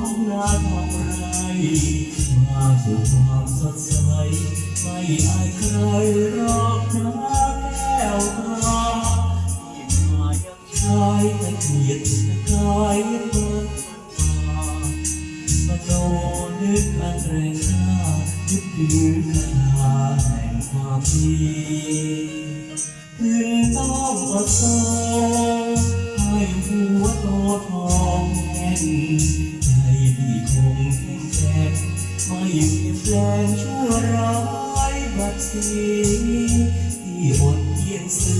ขอาทำไรมาสู่ความสดใส ไม่อายใครรอกนะแก้วตาที่มายังชายแต่เกียดแต่กายเปิดตาตะโดนนึกอันแรงข้ายึดถือคาถาแห่งความดีถึงต้องอดทนให้หัวโตทองแห่ง ที่คงแข็งไม่เปลี่ยนแปลงชั่วร้ายบัดสีที่อดเยียงเสือ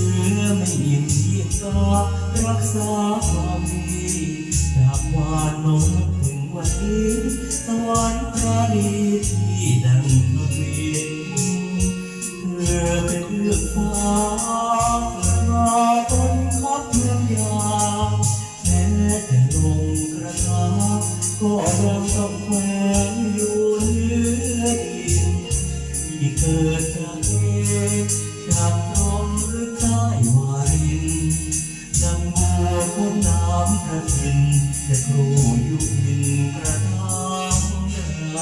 ก็ยังต้องแขวนอยู่เนื้อดินที่เกิดจากเองจากลมหรือใต้วารินนำบัวพ้นน้ำพระทินจะครูอยู่พินกระทำใด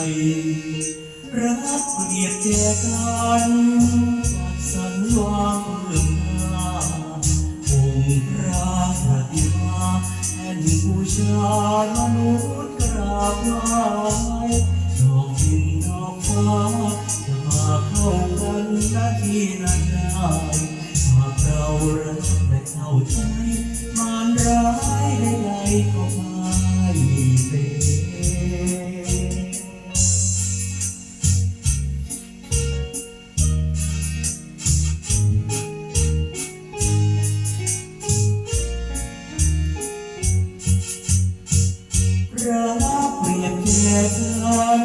รักเปรียบแจกันจัดสรรวางเรื่องหน้าองค์พระประติมาแห่งบูชามนุษย์ กราบไหว้ดอกดินดอกฟ้าจะมาเข้ากันนาที่นั้นได้หากเรารักและเข้าใจมารร้ายใดๆก็ไม่เป็นรัก ยดร้อน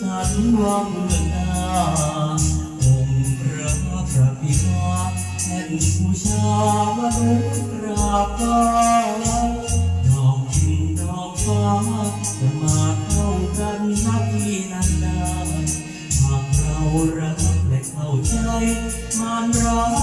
สันวังหน้าผพระพระพิฆาแห่ผู้ชามนุษย์ราบาดอกจินดอกฟ้าจะมาเข้ากันนักที่นั้นได้หากเรารัและเข้าใจมันรัก